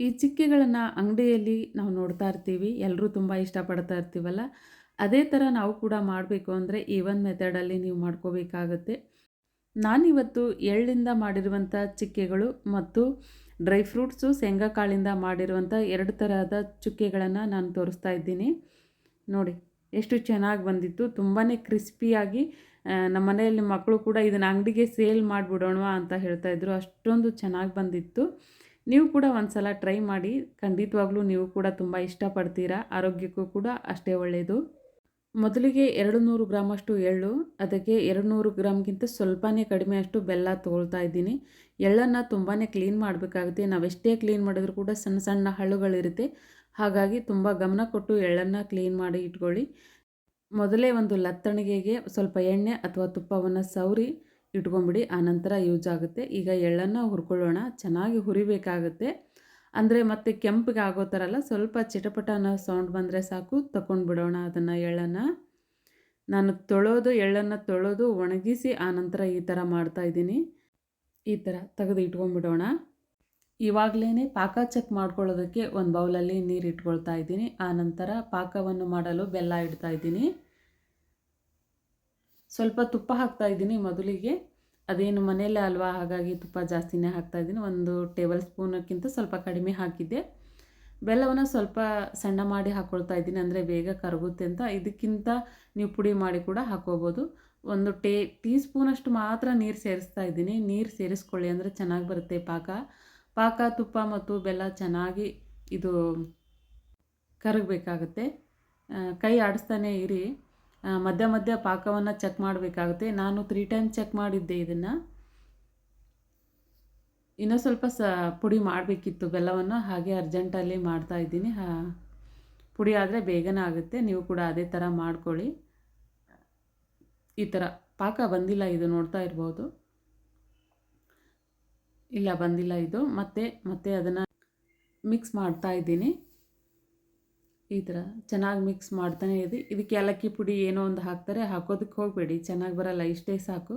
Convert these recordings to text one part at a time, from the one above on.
ಈ ಚಿಕ್ಕಿಗಳನ್ನು ಅಂಗಡಿಯಲ್ಲಿ ನಾವು ನೋಡ್ತಾ ಇರ್ತೀವಿ ಎಲ್ಲರೂ ತುಂಬ ಇಷ್ಟಪಡ್ತಾ ಇರ್ತೀವಲ್ಲ. ಅದೇ ಥರ ನಾವು ಕೂಡ ಮಾಡಬೇಕು ಅಂದರೆ ಈ ಒಂದು ಮೆಥಡಲ್ಲಿ ನೀವು ಮಾಡ್ಕೋಬೇಕಾಗತ್ತೆ. ನಾನಿವತ್ತು ಎಳ್ಳಿಂದ ಮಾಡಿರುವಂಥ ಚಿಕ್ಕೆಗಳು ಮತ್ತು ಡ್ರೈ ಫ್ರೂಟ್ಸು ಶೇಂಗಾ ಕಾಳಿಂದ ಮಾಡಿರುವಂಥ ಎರಡು ಥರದ ಚುಕ್ಕೆಗಳನ್ನು ನಾನು ತೋರಿಸ್ತಾ ಇದ್ದೀನಿ. ನೋಡಿ, ಎಷ್ಟು ಚೆನ್ನಾಗಿ ಬಂದಿತ್ತು. ತುಂಬಾ ಕ್ರಿಸ್ಪಿಯಾಗಿ ನಮ್ಮ ಮನೆಯಲ್ಲಿ ಮಕ್ಕಳು ಕೂಡ ಇದನ್ನು ಅಂಗಡಿಗೆ ಸೇಲ್ ಮಾಡಿಬಿಡೋಣ ಅಂತ ಹೇಳ್ತಾಯಿದ್ರು ಅಷ್ಟೊಂದು ಚೆನ್ನಾಗಿ ಬಂದಿತ್ತು. ನೀವು ಕೂಡ ಒಂದು ಸಲ ಟ್ರೈ ಮಾಡಿ. ಖಂಡಿತವಾಗ್ಲೂ ನೀವು ಕೂಡ ತುಂಬ ಇಷ್ಟಪಡ್ತೀರಾ. ಆರೋಗ್ಯಕ್ಕೂ ಕೂಡ ಅಷ್ಟೇ ಒಳ್ಳೆಯದು ಮೊದಲಿಗೆ ಎರಡು ನೂರು ಗ್ರಾಮಷ್ಟು ಎಳ್ಳು, ಅದಕ್ಕೆ ಎರಡು ನೂರು ಗ್ರಾಮ್ಗಿಂತ ಸ್ವಲ್ಪನೇ ಕಡಿಮೆ ಅಷ್ಟು ಬೆಲ್ಲ ತೊಗೊಳ್ತಾ ಇದ್ದೀನಿ. ಎಳ್ಳನ್ನು ತುಂಬಾ ಕ್ಲೀನ್ ಮಾಡಬೇಕಾಗುತ್ತೆ. ನಾವೆಷ್ಟೇ ಕ್ಲೀನ್ ಮಾಡಿದ್ರು ಕೂಡ ಸಣ್ಣ ಸಣ್ಣ ಹಳ್ಳುಗಳಿರುತ್ತೆ ಹಾಗಾಗಿ ತುಂಬ ಗಮನ ಕೊಟ್ಟು ಎಳ್ಳನ್ನು ಕ್ಲೀನ್ ಮಾಡಿ ಇಟ್ಕೊಳ್ಳಿ. ಮೊದಲೇ ಒಂದು ಲತ್ತಣಿಗೆಗೆ ಸ್ವಲ್ಪ ಎಣ್ಣೆ ಅಥವಾ ತುಪ್ಪವನ್ನು ಸವರಿ. ಇಟ್ಕೊಂಬಿಡಿ ಆನಂತರ ಯೂಸ್ ಆಗುತ್ತೆ. ಈಗ ಎಳ್ಳನ್ನು ಹುರ್ಕೊಳ್ಳೋಣ, ಚೆನ್ನಾಗಿ ಹುರಿಬೇಕಾಗುತ್ತೆ. ಅಂದರೆ ಮತ್ತೆ ಕೆಂಪಿಗೆ ಆಗೋ ಥರ ಅಲ್ಲ, ಸ್ವಲ್ಪ ಚಿಟಪಟ ಅನ್ನೋ ಸೌಂಡ್ ಬಂದರೆ ಸಾಕು ತಗೊಂಡ್ಬಿಡೋಣ ಅದನ್ನು ಎಳ್ಳನ್ನು. ನಾನು ತೊಳೋದು, ಎಳ್ಳನ್ನು ತೊಳೋದು ಒಣಗಿಸಿ ಆನಂತರ ಈ ಥರ ಮಾಡ್ತಾಯಿದ್ದೀನಿ ಈ ಥರ ತೆಗೆದು ಇಟ್ಕೊಂಡ್ಬಿಡೋಣ. ಇವಾಗಲೇ ಪಾಕ ಚೆಕ್ ಮಾಡ್ಕೊಳ್ಳೋದಕ್ಕೆ ಒಂದು ಬೌಲಲ್ಲಿ ನೀರು ಇಟ್ಕೊಳ್ತಾ ಇದ್ದೀನಿ. ಆನಂತರ ಪಾಕವನ್ನು ಮಾಡಲು ಬೆಲ್ಲ ಇಡ್ತಾ ಇದ್ದೀನಿ. ಸ್ವಲ್ಪ ತುಪ್ಪ ಹಾಕ್ತಾ ಇದ್ದೀನಿ ಮೊದಲಿಗೆ. ಅದೇನು ಮನೆಯಲ್ಲೇ ಅಲ್ವಾ, ಹಾಗಾಗಿ ತುಪ್ಪ ಜಾಸ್ತಿನೇ ಹಾಕ್ತಾ ಇದ್ದೀನಿ. ಒಂದು ಟೇಬಲ್ ಸ್ಪೂನಕ್ಕಿಂತ ಸ್ವಲ್ಪ ಕಡಿಮೆ ಹಾಕಿದ್ದೆ. ಬೆಲ್ಲವನ್ನು ಸ್ವಲ್ಪ ಸಣ್ಣ ಮಾಡಿ ಹಾಕ್ಕೊಳ್ತಾ ಇದ್ದೀನಿ, ಅಂದರೆ ಬೇಗ ಕರಗುತ್ತೆ ಅಂತ. ಇದಕ್ಕಿಂತ ನೀವು ಪುಡಿ ಮಾಡಿ ಕೂಡ ಹಾಕೋಬೋದು. ಒಂದು ಟೇ, ಟೀ ಸ್ಪೂನಷ್ಟು ಮಾತ್ರ ನೀರು ಸೇರಿಸ್ತಾ ಇದ್ದೀನಿ. ನೀರು ಸೇರಿಸ್ಕೊಳ್ಳಿ, ಅಂದರೆ ಚೆನ್ನಾಗಿ ಬರುತ್ತೆ ಪಾಕ. ಪಾಕ, ತುಪ್ಪ ಮತ್ತು ಬೆಲ್ಲ ಚೆನ್ನಾಗಿ ಇದು ಕರಗಬೇಕಾಗುತ್ತೆ. ಕೈ ಆಡಿಸ್ತಾನೆ ಇರಿ. ಮಧ್ಯ ಮಧ್ಯ ಪಾಕವನ್ನು ಚೆಕ್ ಮಾಡಬೇಕಾಗುತ್ತೆ. ನಾನು ತ್ರೀ ಟೈಮ್ ಚೆಕ್ ಮಾಡಿದ್ದೆ ಇದನ್ನು. ಇನ್ನೂ ಸ್ವಲ್ಪ ಸ, ಪುಡಿ ಮಾಡಬೇಕಿತ್ತು ಬೆಲ್ಲವನ್ನು. ಹಾಗೆ ಅರ್ಜೆಂಟಲ್ಲಿ ಮಾಡ್ತಾ ಇದ್ದೀನಿ. ಪುಡಿ ಆದರೆ ಬೇಗನೆ ಆಗುತ್ತೆ. ನೀವು ಕೂಡ ಅದೇ ಥರ ಮಾಡ್ಕೊಳ್ಳಿ. ಈ ಥರ ಪಾಕ ಬಂದಿಲ್ಲ ಇದು ನೋಡ್ತಾ ಇರ್ಬೋದು. ಇಲ್ಲ ಬಂದಿಲ್ಲ ಇದು. ಮತ್ತೆ ಮತ್ತೆ ಅದನ್ನು ಮಿಕ್ಸ್ ಮಾಡ್ತಾ ಇದ್ದೀನಿ. ಈ ಥರ ಚೆನ್ನಾಗಿ ಮಿಕ್ಸ್ ಮಾಡ್ತಾನೆ ಇದೆ ಇದಕ್ಕೆ ಏಲಕ್ಕಿ ಪುಡಿ ಏನೋ ಒಂದು ಹಾಕ್ತಾರೆ, ಹಾಕೋದಕ್ಕೆ ಹೋಗಬೇಡಿ. ಚೆನ್ನಾಗಿ ಬರಲ್ಲ, ಇಷ್ಟೇ ಸಾಕು.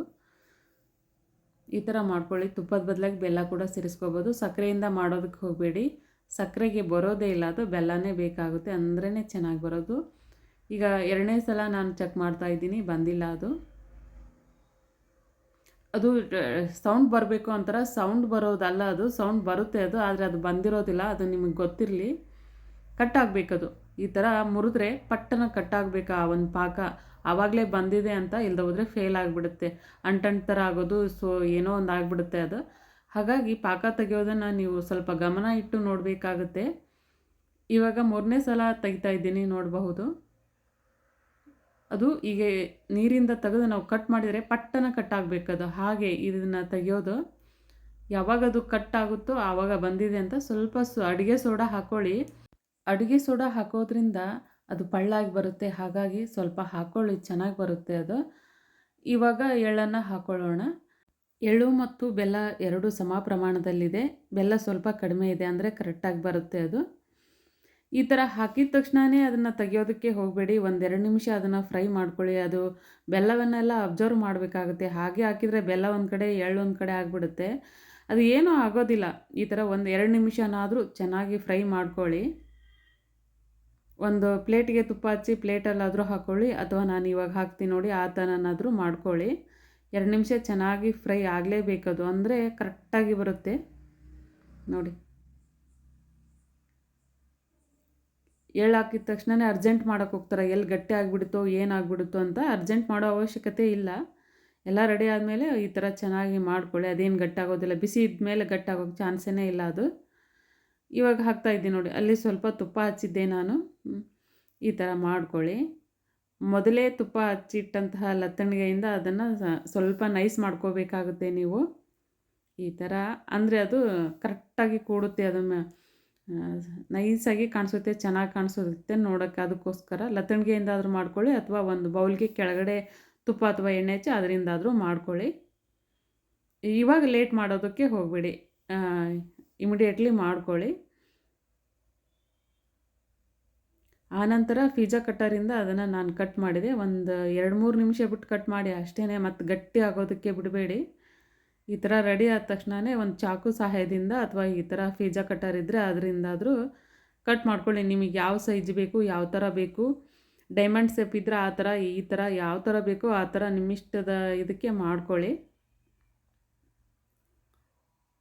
ಈ ಥರ ಮಾಡ್ಕೊಳ್ಳಿ. ತುಪ್ಪದ ಬದಲಾಗಿ ಬೆಲ್ಲ ಕೂಡ ಸೇರಿಸ್ಕೋಬೋದು. ಸಕ್ಕರೆಯಿಂದ ಮಾಡೋದಕ್ಕೆ ಹೋಗಬೇಡಿ. ಸಕ್ಕರೆಗೆ ಬರೋದೇ ಇಲ್ಲ, ಅದು ಬೆಲ್ಲನೇ ಬೇಕಾಗುತ್ತೆ ಅಂದ್ರೇ ಚೆನ್ನಾಗಿ ಬರೋದು. ಈಗ ಎರಡನೇ ಸಲ ನಾನು ಚೆಕ್ ಮಾಡ್ತಾ ಇದ್ದೀನಿ, ಬಂದಿಲ್ಲ ಅದು. ಅದು ಸೌಂಡ್ ಬರಬೇಕು ಅಂತಾರೆ, ಸೌಂಡ್ ಬರೋದಲ್ಲ ಅದು, ಸೌಂಡ್ ಬರುತ್ತೆ ಅದು, ಆದರೆ ಅದು ಬಂದಿರೋದಿಲ್ಲ, ಅದು ನಿಮಗೆ ಗೊತ್ತಿರಲಿ. ಕಟ್ಟಾಗಬೇಕದು. ಈ ಥರ ಮುರಿದ್ರೆ ಪಟ್ಟನ ಕಟ್ಟಾಗಬೇಕು ಆ ಒಂದು ಪಾಕ? ಆವಾಗಲೇ ಬಂದಿದೆ ಅಂತ ಇಲ್ಲದ ಹೋದರೆ ಫೇಲ್ ಆಗಿಬಿಡುತ್ತೆ. ಅಂಟಂಟ್ ಥರ ಆಗೋದು ಸೊ ಏನೋ ಒಂದು ಆಗಿಬಿಡುತ್ತೆ ಅದು. ಹಾಗಾಗಿ ಪಾಕ ತೆಗೆಯೋದನ್ನು ನೀವು ಸ್ವಲ್ಪ ಗಮನ ಇಟ್ಟು ನೋಡಬೇಕಾಗುತ್ತೆ. ಇವಾಗ ಮೂರನೇ ಸಲ ತೆಗಿತಾ ಇದ್ದೀನಿ ನೋಡಬಹುದು. ಅದು ಹೀಗೆ ನೀರಿಂದ ತೆಗೆದು ನಾವು ಕಟ್ ಮಾಡಿದರೆ ಪಟ್ಟನ ಕಟ್ಟಾಗಬೇಕದು. ಹಾಗೆ ಇದನ್ನು ತೆಗೆಯೋದು. ಯಾವಾಗ ಅದು ಕಟ್ ಆಗುತ್ತೋ ಆವಾಗ ಬಂದಿದೆ ಅಂತ ಸ್ವಲ್ಪ ಸು ಅಡುಗೆ ಸೋಡಾ ಹಾಕ್ಕೊಳ್ಳಿ ಅಡುಗೆ ಸೋಡಾ ಹಾಕೋದ್ರಿಂದ ಅದು ಪಳ್ಳಾಗಿ ಬರುತ್ತೆ. ಹಾಗಾಗಿ ಸ್ವಲ್ಪ ಹಾಕ್ಕೊಳ್ಳಿ ಚೆನ್ನಾಗಿ ಬರುತ್ತೆ ಅದು. ಇವಾಗ ಎಳ್ಳನ್ನು ಹಾಕ್ಕೊಳ್ಳೋಣ ಎಳ್ಳು ಮತ್ತು ಬೆಲ್ಲ ಎರಡು ಸಮ ಪ್ರಮಾಣದಲ್ಲಿದೆ. ಬೆಲ್ಲ ಸ್ವಲ್ಪ ಕಡಿಮೆ ಇದೆ ಅಂದರೆ ಕರೆಕ್ಟಾಗಿ ಬರುತ್ತೆ ಅದು. ಈ ಥರ ಹಾಕಿದ ತಕ್ಷಣವೇ ಅದನ್ನು ತೆಗೆಯೋದಕ್ಕೆ ಹೋಗಬೇಡಿ. ಒಂದೆರಡು ನಿಮಿಷ ಅದನ್ನು ಫ್ರೈ ಮಾಡ್ಕೊಳ್ಳಿ. ಅದು ಬೆಲ್ಲವನ್ನೆಲ್ಲ ಅಬ್ಸರ್ವ್ ಮಾಡಬೇಕಾಗುತ್ತೆ. ಹಾಗೆ ಹಾಕಿದರೆ ಬೆಲ್ಲ ಒಂದು ಕಡೆ, ಎಳ್ಳು ಒಂದು ಕಡೆ ಆಗಿಬಿಡುತ್ತೆ. ಅದು ಏನೂ ಆಗೋದಿಲ್ಲ. ಈ ಥರ ಒಂದು ಎರಡು ನಿಮಿಷನಾದರೂ ಚೆನ್ನಾಗಿ ಫ್ರೈ ಮಾಡ್ಕೊಳ್ಳಿ. ಒಂದು ಪ್ಲೇಟಿಗೆ ತುಪ್ಪ ಹಚ್ಚಿ ಪ್ಲೇಟಲ್ಲಾದರೂ ಹಾಕ್ಕೊಳ್ಳಿ ಅಥವಾ ನಾನು ಇವಾಗ ಹಾಕ್ತೀನಿ ನೋಡಿ, ಆ ಥರನಾದರೂ ಮಾಡ್ಕೊಳ್ಳಿ. ಎರಡು ನಿಮಿಷ ಚೆನ್ನಾಗಿ ಫ್ರೈ ಆಗಲೇಬೇಕದು ಅಂದರೆ ಕರೆಕ್ಟಾಗಿ ಬರುತ್ತೆ. ನೋಡಿ. ಎಳ್ಳು ಹಾಕಿದ ತಕ್ಷಣವೇ ಅರ್ಜೆಂಟ್ ಮಾಡೋಕೆ ಹೋಗ್ತಾರೆ, ಎಲ್ಲಿ ಗಟ್ಟಿ ಆಗಿಬಿಡುತ್ತೋ ಏನಾಗ್ಬಿಡುತ್ತೋ ಅಂತ. ಅರ್ಜೆಂಟ್ ಮಾಡೋ ಅವಶ್ಯಕತೆ ಇಲ್ಲ. ಎಲ್ಲ ರೆಡಿ ಆದಮೇಲೆ ಈ ಥರ ಚೆನ್ನಾಗಿ ಮಾಡ್ಕೊಳ್ಳಿ. ಅದೇನು ಗಟ್ಟಾಗೋದಿಲ್ಲ. ಬಿಸಿ ಇದ್ಮೇಲೆ ಗಟ್ಟಾಗೋಕ್ಕೆ ಚಾನ್ಸೇ ಇಲ್ಲ ಅದು. ಇವಾಗ ಹಾಕ್ತಾ ಇದ್ದೀನಿ ನೋಡಿ. ಅಲ್ಲಿ ಸ್ವಲ್ಪ ತುಪ್ಪ ಹಚ್ಚಿದ್ದೆ ನಾನು. ಈ ಥರ ಮಾಡ್ಕೊಳ್ಳಿ. ಮೊದಲೇ ತುಪ್ಪ ಹಚ್ಚಿಟ್ಟಂತಹ ಲತ್ತಣಿಗೆಯಿಂದ ಅದನ್ನು ಸ್ವಲ್ಪ ನೈಸ್ ಮಾಡ್ಕೋಬೇಕಾಗುತ್ತೆ ನೀವು. ಈ ಥರ ಅಂದರೆ ಅದು ಕರೆಕ್ಟಾಗಿ ಕೂಡುತ್ತೆ, ಅದನ್ನು ನೈಸಾಗಿ ಕಾಣಿಸುತ್ತೆ, ಚೆನ್ನಾಗಿ ಕಾಣಿಸುತ್ತೆ ನೋಡೋಕ್ಕೆ ಅದಕ್ಕೋಸ್ಕರ. ಲತ್ತಣಿಗೆಯಿಂದಾದರೂ ಮಾಡ್ಕೊಳ್ಳಿ ಅಥವಾ ಒಂದು ಬೌಲ್ಗೆ ಕೆಳಗಡೆ ತುಪ್ಪ ಅಥವಾ ಎಣ್ಣೆ ಹಚ್ಚಿ ಅದರಿಂದಾದರೂ ಮಾಡ್ಕೊಳ್ಳಿ. ಇವಾಗ ಲೇಟ್ ಮಾಡೋದಕ್ಕೆ ಹೋಗಬೇಡಿ. ಇಮಿಡಿಯೇಟ್ಲಿ ಮಾಡ್ಕೊಳ್ಳಿ. ಆನಂತರ ಫಿಜಾ ಕಟ್ಟರಿಂದ ಅದನ್ನು ನಾನು ಕಟ್ ಮಾಡಿದೆ. ಒಂದು ಎರಡು ಮೂರು ನಿಮಿಷ ಬಿಟ್ಟು ಕಟ್ ಮಾಡಿ ಅಷ್ಟೇ ಮತ್ತು ಗಟ್ಟಿ ಆಗೋದಕ್ಕೆ ಬಿಡಬೇಡಿ. ಈ ಥರ ರೆಡಿ ಆದ ತಕ್ಷಣವೇ ಒಂದು ಚಾಕು ಸಹಾಯದಿಂದ ಅಥವಾ ಈ ಥರ ಫೀಜಾ ಕಟ್ಟರ್ ಇದ್ದರೆ ಅದರಿಂದಾದರೂ ಕಟ್ ಮಾಡ್ಕೊಳ್ಳಿ. ನಿಮಗೆ ಯಾವ ಸೈಜ್ ಬೇಕು, ಯಾವ ಥರ ಬೇಕು ಡೈಮಂಡ್ ಶೇಪ್ ಇದ್ದರೆ ಆ ಥರ ಈ ಥರ ಯಾವ ಥರ ಬೇಕೋ, ಆ ಥರ ನಿಮ್ಮಿಷ್ಟದ ಇದಕ್ಕೆ ಮಾಡ್ಕೊಳ್ಳಿ.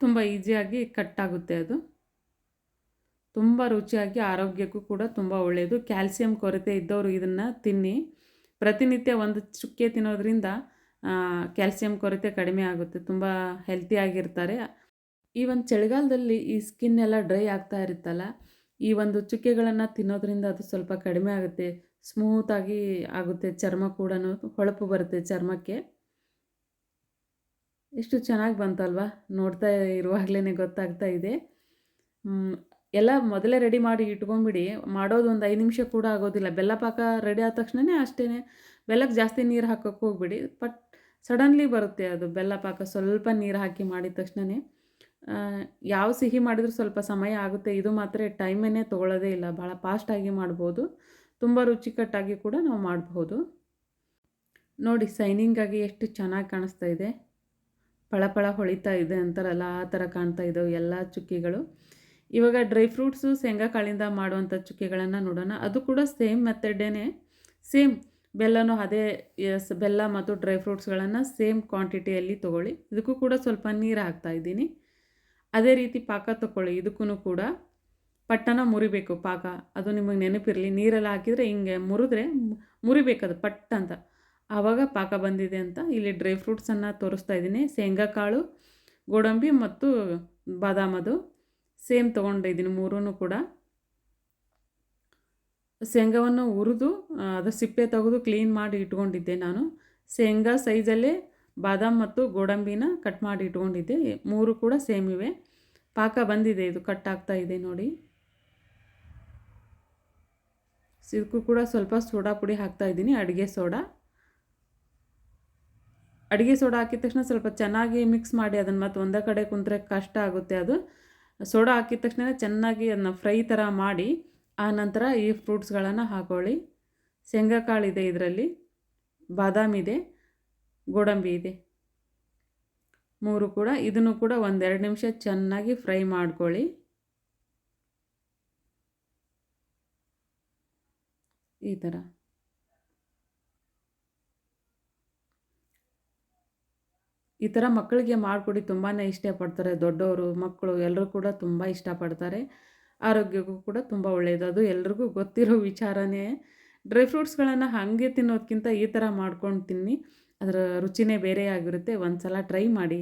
ತುಂಬ ಈಸಿಯಾಗಿ ಕಟ್ ಆಗುತ್ತೆ ಅದು. ತುಂಬ ರುಚಿಯಾಗಿ ಆರೋಗ್ಯಕ್ಕೂ ಕೂಡ ತುಂಬ ಒಳ್ಳೆಯದು. ಕ್ಯಾಲ್ಸಿಯಂ ಕೊರತೆ ಇದ್ದವರು ಇದನ್ನು ತಿನ್ನಿ. ಪ್ರತಿನಿತ್ಯ ಒಂದು ಚುಕ್ಕೆ ತಿನ್ನೋದ್ರಿಂದ ಕ್ಯಾಲ್ಸಿಯಂ ಕೊರತೆ ಕಡಿಮೆ ಆಗುತ್ತೆ. ತುಂಬ ಹೆಲ್ತಿಯಾಗಿರ್ತಾರೆ ಈ ಒಂದು ಚಳಿಗಾಲದಲ್ಲಿ ಈ ಸ್ಕಿನ್ ಎಲ್ಲ ಡ್ರೈ ಆಗ್ತಾ ಇರುತ್ತಲ್ಲ, ಈ ಒಂದು ಚುಕ್ಕೆಗಳನ್ನು ತಿನ್ನೋದ್ರಿಂದ ಅದು ಸ್ವಲ್ಪ ಕಡಿಮೆ ಆಗುತ್ತೆ. ಸ್ಮೂತಾಗಿ ಆಗುತ್ತೆ. ಚರ್ಮ ಕೂಡ ಹೊಳಪು ಬರುತ್ತೆ ಚರ್ಮಕ್ಕೆ. ಎಷ್ಟು ಚೆನ್ನಾಗಿ ಬಂತಲ್ವಾ? ನೋಡ್ತಾ ಇರುವಾಗಲೇ ಗೊತ್ತಾಗ್ತಾ ಇದೆ. ಎಲ್ಲ ಮೊದಲೇ ರೆಡಿ ಮಾಡಿ ಇಟ್ಕೊಂಬಿಡಿ ಮಾಡೋದು ಒಂದು ಐದು ನಿಮಿಷ ಕೂಡ ಆಗೋದಿಲ್ಲ. ಬೆಲ್ಲ ಪಾಕ ರೆಡಿ ಆದ ತಕ್ಷಣವೇ ಅಷ್ಟೇ ಬೆಲ್ಲಕ್ಕೆ ಜಾಸ್ತಿ ನೀರು ಹಾಕೋಕ್ಕೆ ಹೋಗ್ಬಿಡಿ. ಬಟ್ ಸಡನ್ಲಿ ಬರುತ್ತೆ ಅದು ಬೆಲ್ಲ ಪಾಕ. ಸ್ವಲ್ಪ ನೀರು ಹಾಕಿ ಮಾಡಿದ ತಕ್ಷಣವೇ ಯಾವ ಸಿಹಿ ಮಾಡಿದರೂ ಸ್ವಲ್ಪ ಸಮಯ ಆಗುತ್ತೆ. ಇದು ಮಾತ್ರ ಟೈಮೇನೆ ತೊಗೊಳ್ಳೋದೇ ಇಲ್ಲ. ಭಾಳ ಫಾಸ್ಟಾಗಿ ಮಾಡ್ಬೋದು. ತುಂಬ ರುಚಿಕಟ್ಟಾಗಿ ಕೂಡ ನಾವು ಮಾಡಬಹುದು. ನೋಡಿ ಸೈನಿಂಗಾಗಿ ಎಷ್ಟು ಚೆನ್ನಾಗಿ ಕಾಣಿಸ್ತಾ ಇದೆ. ಪಳಪಳ ಹೊಳಿತಾ ಇದೆ ಅಂತಾರಲ್ಲ, ಆ ಥರ ಕಾಣ್ತಾ ಇದ್ದಾವೆ ಎಲ್ಲ ಚುಕ್ಕಿಗಳು. ಇವಾಗ ಡ್ರೈ ಫ್ರೂಟ್ಸು ಶೇಂಗಾ ಕಾಳಿಂದ ಮಾಡುವಂಥ ಚುಕ್ಕೆಗಳನ್ನು ನೋಡೋಣ. ಅದು ಕೂಡ ಸೇಮ್ ಮೆಥಡ್ಡೇ ಸೇಮ್ ಬೆಲ್ಲನೂ ಅದೇ ಎಸ್ ಬೆಲ್ಲ ಮತ್ತು ಡ್ರೈ ಫ್ರೂಟ್ಸ್ಗಳನ್ನು ಸೇಮ್ ಕ್ವಾಂಟಿಟಿಯಲ್ಲಿ ತೊಗೊಳ್ಳಿ. ಇದಕ್ಕೂ ಕೂಡ ಸ್ವಲ್ಪ ನೀರು ಹಾಕ್ತಾ ಇದ್ದೀನಿ. ಅದೇ ರೀತಿ ಪಾಕ ತೊಗೊಳ್ಳಿ. ಇದಕ್ಕೂ ಕೂಡ ಪಟ್ಟನ ಮುರಿಬೇಕು ಪಾಕ. ಅದು ನಿಮಗೆ ನೆನಪಿರಲಿ. ನೀರೆಲ್ಲ ಹಾಕಿದರೆ ಹಿಂಗೆ ಮುರಿದ್ರೆ ಮುರಿಬೇಕದು ಪಟ್ ಅಂತ. ಆವಾಗ ಪಾಕ ಬಂದಿದೆ ಅಂತ ಇಲ್ಲಿ ಡ್ರೈ ಫ್ರೂಟ್ಸನ್ನು ತೋರಿಸ್ತಾ ಇದ್ದೀನಿ. ಶೇಂಗಾ ಕಾಳು ಗೋಡಂಬಿ ಮತ್ತು ಬಾದಾಮದು. ಸೇಮ್ ತೊಗೊಂಡಿದ್ದೀನಿ ಮೂರೂ ಕೂಡ. ಶೇಂಗಾವನ್ನು ಹುರಿದು ಅದು ಸಿಪ್ಪೆ ತೆಗೆದು ಕ್ಲೀನ್ ಮಾಡಿ ಇಟ್ಕೊಂಡಿದ್ದೆ ನಾನು. ಶೇಂಗಾ ಸೈಜಲ್ಲೇ ಬಾದಾಮ್ ಮತ್ತು ಗೋಡಂಬಿನ ಕಟ್ ಮಾಡಿ ಇಟ್ಕೊಂಡಿದ್ದೆ. ಮೂರು ಕೂಡ ಸೇಮ್ ಇವೆ. ಪಾಕ ಬಂದಿದೆ, ಇದು ಕಟ್ ಆಗ್ತಾ ಇದೆ ನೋಡಿ. ಸಿಕ್ಕು ಕೂಡ ಸ್ವಲ್ಪ ಸೋಡಾ ಪುಡಿ ಹಾಕ್ತಾ ಇದ್ದೀನಿ, ಅಡುಗೆ ಸೋಡಾ. ಅಡುಗೆ ಸೋಡಾ ಹಾಕಿದ ತಕ್ಷಣ ಸ್ವಲ್ಪ ಚೆನ್ನಾಗಿ ಮಿಕ್ಸ್ ಮಾಡಿ ಅದನ್ನು ಮತ್ತೆ ಒಂದೇ ಕಡೆ ಕುಂತ್ರೆ ಕಷ್ಟ ಆಗುತ್ತೆ ಅದು. ಸೋಡಾ ಹಾಕಿದ ತಕ್ಷಣ ಚೆನ್ನಾಗಿ ಅದನ್ನ ಫ್ರೈ ಥರ ಮಾಡಿ, ಆ ನಂತರ ಈ ಫ್ರೂಟ್ಸ್ಗಳನ್ನು ಹಾಕೊಳ್ಳಿ. ಇದೆ ಇದರಲ್ಲಿ, ಬಾದಾಮಿ ಇದೆ, ಗೋಡಂಬಿ ಇದೆ. ಮೂರು ಕೂಡ, ಇದನ್ನು ಕೂಡ ಒಂದೆರಡು ನಿಮಿಷ ಚೆನ್ನಾಗಿ ಫ್ರೈ ಮಾಡ್ಕೊಳ್ಳಿ. ಈ ಥರ. ಈ ಥರ ಮಕ್ಕಳಿಗೆ ಮಾಡಿಕೊಡಿ ತುಂಬಾ ಇಷ್ಟಪಡ್ತಾರೆ. ದೊಡ್ಡವರು, ಮಕ್ಕಳು ಎಲ್ಲರೂ ಕೂಡ ತುಂಬ ಇಷ್ಟಪಡ್ತಾರೆ. ಆರೋಗ್ಯಕ್ಕೂ ಕೂಡ ತುಂಬ ಒಳ್ಳೆಯದು ಅದು ಎಲ್ರಿಗೂ ಗೊತ್ತಿರೋ ವಿಚಾರನೇ. ಡ್ರೈ ಫ್ರೂಟ್ಸ್ಗಳನ್ನು ಹಾಗೆ ತಿನ್ನೋದಕ್ಕಿಂತ ಈ ಥರ ಮಾಡ್ಕೊಂಡು ತಿನ್ನಿ ಅದರ ರುಚಿನೇ ಬೇರೆ ಆಗಿರುತ್ತೆ. ಒಂದು ಸಲ ಟ್ರೈ ಮಾಡಿ.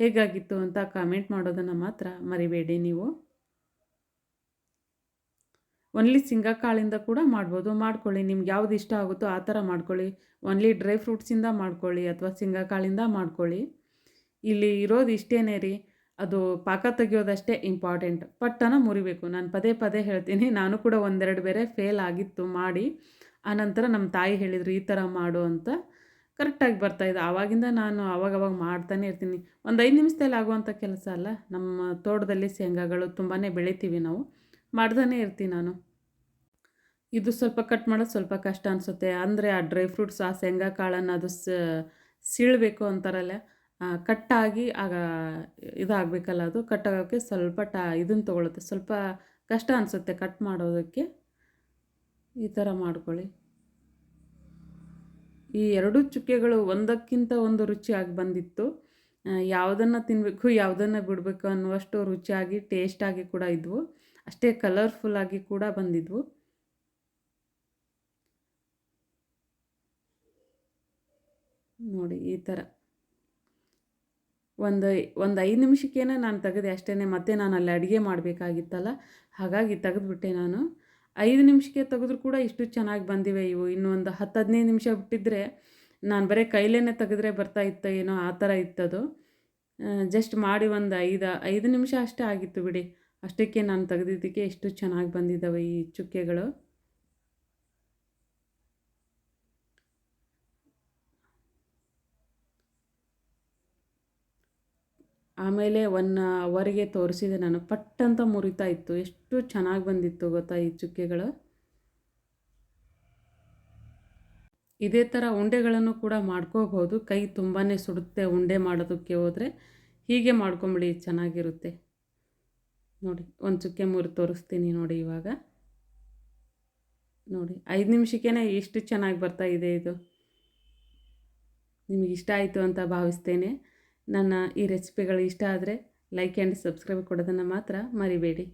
ಹೇಗಾಗಿತ್ತು ಅಂತ ಕಾಮೆಂಟ್ ಮಾಡೋದನ್ನು ಮಾತ್ರ ಮರಿಬೇಡಿ ನೀವು. ಒನ್ಲಿ ಕಾಳಿಂದ ಕೂಡ ಮಾಡ್ಬೋದು. ಮಾಡ್ಕೊಳ್ಳಿ. ನಿಮ್ಗೆ ಯಾವ್ದು ಇಷ್ಟ ಆಗುತ್ತೋ ಆ ಥರ ಮಾಡ್ಕೊಳ್ಳಿ. ಒನ್ಲಿ ಡ್ರೈ ಫ್ರೂಟ್ಸಿಂದ ಮಾಡ್ಕೊಳ್ಳಿ ಅಥವಾ ಕಾಳಿಂದ ಮಾಡ್ಕೊಳ್ಳಿ. ಇಲ್ಲಿ ಇರೋದು ಇಷ್ಟೇನೆ ರೀ. ಅದು ಪಾಕ ತೆಗಿಯೋದಷ್ಟೇ ಇಂಪಾರ್ಟೆಂಟ್ ಪಟ್ಟನ ಮುರಿಬೇಕು. ನಾನು ಪದೇ ಪದೇ ಹೇಳ್ತೀನಿ. ನಾನು ಕೂಡ ಒಂದೆರಡು ಬೇರೆ ಫೇಲ್ ಆಗಿತ್ತು ಮಾಡಿ, ಆನಂತರ ನಮ್ಮ ತಾಯಿ ಹೇಳಿದರು ಈ ಥರ ಮಾಡು ಅಂತ ಕರೆಕ್ಟಾಗಿ ಬರ್ತಾಯಿದ್ದೆ ಆವಾಗಿಂದ ನಾನು ಅವಾಗವಾಗ ಮಾಡ್ತಾನೆ ಇರ್ತೀನಿ. ಒಂದು ಐದು ನಿಮಿಷದಲ್ಲಿ ಆಗುವಂಥ ಕೆಲಸ ಅಲ್ಲ. ನಮ್ಮ ತೋಟದಲ್ಲಿ ಶೇಂಗಾಗಳು ತುಂಬಾ ಬೆಳಿತೀವಿ ನಾವು. ಮಾಡ್ದೇ ಇರ್ತೀನಿ ನಾನು. ಇದು ಸ್ವಲ್ಪ ಕಟ್ ಮಾಡೋದು ಸ್ವಲ್ಪ ಕಷ್ಟ ಅನಿಸುತ್ತೆ. ಅಂದರೆ ಆ ಡ್ರೈ ಫ್ರೂಟ್ಸ್ ಆ ಶೇಂಗಾ ಕಾಳನ್ನು ಅದು ಸೀಳಬೇಕು ಅಂತಾರಲ್ಲ. ಕಟ್ಟಾಗಿ ಆಗ ಇದಾಗಬೇಕಲ್ಲ ಅದು. ಕಟ್ಟಾಗೋಕ್ಕೆ ಸ್ವಲ್ಪ ಟಾ, ಇದನ್ನು ತೊಗೊಳುತ್ತೆ. ಸ್ವಲ್ಪ ಕಷ್ಟ ಅನಿಸುತ್ತೆ ಕಟ್ ಮಾಡೋದಕ್ಕೆ. ಈ ಥರ ಮಾಡ್ಕೊಳ್ಳಿ. ಈ ಎರಡೂ ಚುಕ್ಕೆಗಳು ಒಂದಕ್ಕಿಂತ ಒಂದು ರುಚಿಯಾಗಿ ಬಂದಿತ್ತು. ಯಾವುದನ್ನು ತಿನ್ನಬೇಕು ಯಾವುದನ್ನು ಬಿಡಬೇಕು ಅನ್ನುವಷ್ಟು ರುಚಿಯಾಗಿ, ಟೇಸ್ಟಾಗಿ ಕೂಡ ಇದ್ವು. ಅಷ್ಟೇ ಕಲರ್ಫುಲ್ಲಾಗಿ ಕೂಡ ಬಂದಿದ್ವು. ನೋಡಿ ಈ ಥರ. ಒಂದು ಒಂದು ಐದು ನಿಮಿಷಕ್ಕೇನೆ ನಾನು ತೆಗೆದೆ ಅಷ್ಟೇ ಮತ್ತೆ ನಾನು ಅಲ್ಲಿ ಅಡುಗೆ ಮಾಡಬೇಕಾಗಿತ್ತಲ್ಲ, ಹಾಗಾಗಿ ತೆಗೆದುಬಿಟ್ಟೆ ನಾನು. ಐದು ನಿಮಿಷಕ್ಕೆ ತೆಗೆದ್ರು ಕೂಡ ಇಷ್ಟು ಚೆನ್ನಾಗಿ ಬಂದಿವೆ ಇವು. ಇನ್ನು ಒಂದು ಹತ್ತು, ಹದಿನೈದು ನಿಮಿಷ ಬಿಟ್ಟಿದ್ರೆ ನಾನು ಬರೀ ಕೈಲೇ ತೆಗೆದ್ರೆ ಬರ್ತಾ ಇತ್ತು ಏನೋ ಆ ಥರ ಇತ್ತದು. ಜಸ್ಟ್ ಮಾಡಿ ಒಂದು ಐದು ಐದು ನಿಮಿಷ ಅಷ್ಟೇ ಆಗಿತ್ತು ಬಿಡಿ. ಅಷ್ಟಕ್ಕೆ ನಾನು ತೆಗೆದಿದ್ದಕ್ಕೆ ಎಷ್ಟು ಚೆನ್ನಾಗಿ ಬಂದಿದ್ದಾವೆ ಈ ಚುಕ್ಕೆಗಳು. ಆಮೇಲೆ ಒನ್ ಅವರಿಗೆ ತೋರಿಸಿದೆ ನಾನು. ಪಟ್ ಅಂತ ಮುರಿತಾ ಇತ್ತು. ಎಷ್ಟು ಚೆನ್ನಾಗಿ ಬಂದಿತ್ತು ಗೊತ್ತಾ ಈ ಚುಕ್ಕೆಗಳು? ಇದೇ ಥರ ಉಂಡೆಗಳನ್ನು ಕೂಡ ಮಾಡ್ಕೋಬೋದು ಕೈ ತುಂಬಾ ಸುಡುತ್ತೆ ಉಂಡೆ ಮಾಡೋದಕ್ಕೆ ಹೋದರೆ. ಹೀಗೆ ಮಾಡ್ಕೊಂಬಿಡಿ, ಚೆನ್ನಾಗಿರುತ್ತೆ. ನೋಡಿ, ಒಂದು ಚುಕ್ಕೆ ಮುರಿ ತೋರಿಸ್ತೀನಿ ನೋಡಿ ಇವಾಗ. ನೋಡಿ, ಐದು ನಿಮಿಷಕ್ಕೇ ಇಷ್ಟು ಚೆನ್ನಾಗಿ ಬರ್ತಾ ಇದೆ ಇದು. ನಿಮಗೆ ಆಯಿತು ಅಂತ ಭಾವಿಸ್ತೇನೆ. ನನ್ನ ಈ ರೆಸಿಪಿಗಳು ಇಷ್ಟ ಆದರೆ ಲೈಕ್ ಆ್ಯಂಡ್ ಸಬ್ಸ್ಕ್ರೈಬ್ ಕೊಡೋದನ್ನು ಮಾತ್ರ ಮರಿಬೇಡಿ.